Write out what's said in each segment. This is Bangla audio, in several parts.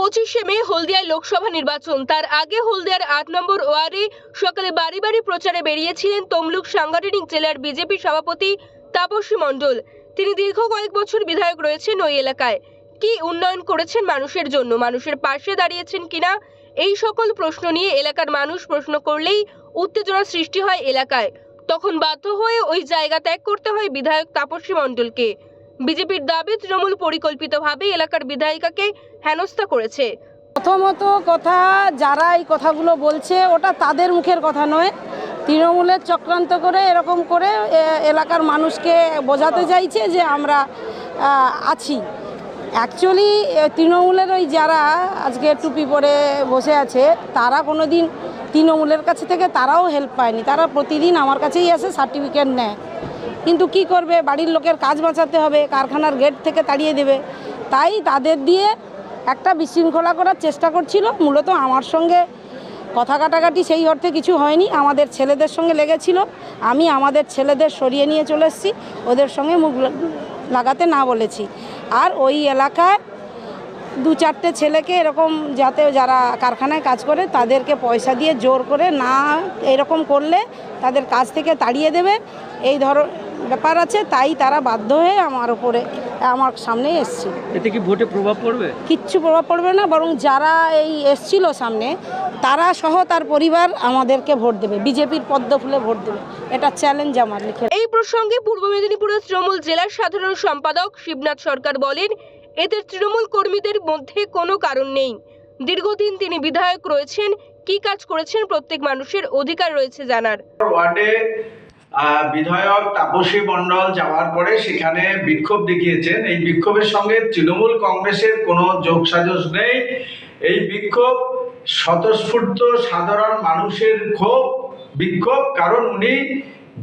পঁচিশে মে হলদিয়ায় লোকসভা নির্বাচন। তার আগে হলদিয়ার আট নম্বর ওয়ার্ডে সকালে বাড়ি বাড়ি প্রচারে বেরিয়েছিলেন তমলুক সাংগঠনিক জেলার বিজেপি সভাপতি তাপসী মণ্ডল। তিনি দীর্ঘ কয়েক বছর বিধায়ক রয়েছেন ওই এলাকায়। কি উন্নয়ন করেছেন মানুষের জন্য? মানুষের পাশে দাঁড়িয়েছেন কিনা এই সকল প্রশ্ন নিয়ে এলাকার মানুষ প্রশ্ন করলেই উত্তেজনা সৃষ্টি হয় এলাকায়। তখন বাধ্য হয়ে ওই জায়গা ত্যাগ করতে হয় বিধায়ক তাপসী মণ্ডলকে। বিজেপির দাবি তৃণমূল পরিকল্পিতভাবে এলাকার বিধায়িকাকে হেনস্থা করেছে। প্রথমত কথা, যারা এই কথাগুলো বলছে, ওটা তাদের মুখের কথা নয়। তৃণমূলের চক্রান্ত করে এরকম করে এলাকার মানুষকে বোঝাতে চাইছে যে আমরা আছি। অ্যাকচুয়ালি তৃণমূলের ওই যারা আজকে টুপি পরে বসে আছে, তারা কোনো দিন তৃণমূলের কাছে থেকে তারাও হেল্প পায়নি। তারা প্রতিদিন আমার কাছেই আসে সার্টিফিকেট নেয়। কিন্তু কি করবে? বাড়ির লোকের কাজ বাঁচাতে হবে, কারখানার গেট থেকে তাড়িয়ে দেবে। তাই তাদের দিয়ে একটা বিশৃঙ্খলা করার চেষ্টা করছিল। মূলত আমার সঙ্গে কথা কাটাকাটি সেই অর্থে কিছু হয়নি। আমাদের ছেলেদের সঙ্গে লেগেছিল। আমি আমাদের ছেলেদের সরিয়ে নিয়ে চলে এসেছি। ওদের সঙ্গে মুখ লাগাতে না বলেছি। আর ওই এলাকায় দু চারটে ছেলেকে এরকম যাতে যারা কারখানায় কাজ করে তাদেরকে পয়সা দিয়ে জোর করে না এরকম করলে তাদের কাজ থেকে তাড়িয়ে দেবে। এই ধর ব্যাপার আছে তাই তারা বাধ্য হয়ে আমার উপরে আমার সামনে এসছিল। এতে কি ভোটে প্রভাব পড়বে? কিচ্ছু প্রভাব পড়বে না বরং যারা এই এসছিল সামনে তারা সহ তার পরিবার আমাদেরকে ভোট দেবে বিজেপির পদ্ম ফুলে ভোট দেবে। এটা চ্যালেঞ্জ আমার লিখে এই প্রসঙ্গে পূর্ব মেদিনীপুরের তৃণমূল জেলার সাধারণ সম্পাদক শিবনাথ সরকার বলেন এতে তৃণমূল কর্মীদের মধ্যে কোনো কারণ নেই। দীর্ঘদিন তিনি বিধায়ক রয়েছেন, কি কাজ করেছেন প্রত্যেক মানুষের অধিকার রয়েছে জানার। ওয়ার্ডে বিধায়ক তাপসী মণ্ডল যাওয়ার পরে সেখানে বিক্ষোভ দেখিয়েছেন। এই বিক্ষোভের সঙ্গে তৃণমূল কংগ্রেসের কোনো যোগসাজশ নেই। এই বিক্ষোভ স্বতঃস্ফূর্ত সাধারণ মানুষের ক্ষোভ, বিক্ষোভ, কারণ উনি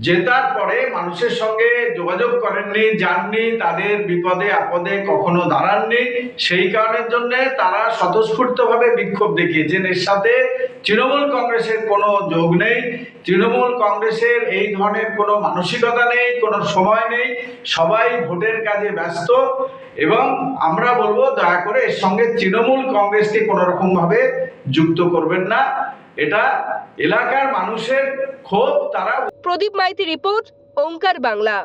জেতার পরে মানুষের সঙ্গে যোগাযোগ করেননি, যাননি, তাদের বিপদে, আপদে কখনো দাঁড়াননি, সেই কারণের জন্য তারা স্বতঃস্ফূর্তভাবে বিক্ষোভ দেখিয়েছেন এর সাথে তৃণমূল কংগ্রেসের কোনো যোগ নেই, তৃণমূল কংগ্রেসের এই ধরনের কোনো মানসিকতা নেই, কোনো সময় নেই, সবাই ভোটের কাজে ব্যস্ত এবং আমরা বলব দয়া করে এর সঙ্গে তৃণমূল কংগ্রেসকে কোনো রকমভাবে যুক্ত করবেন না। এটা এলাকার মানুষের ক্ষোভ তারা প্রদীপ মাইতি রিপোর্ট ওঙ্কার বাংলা।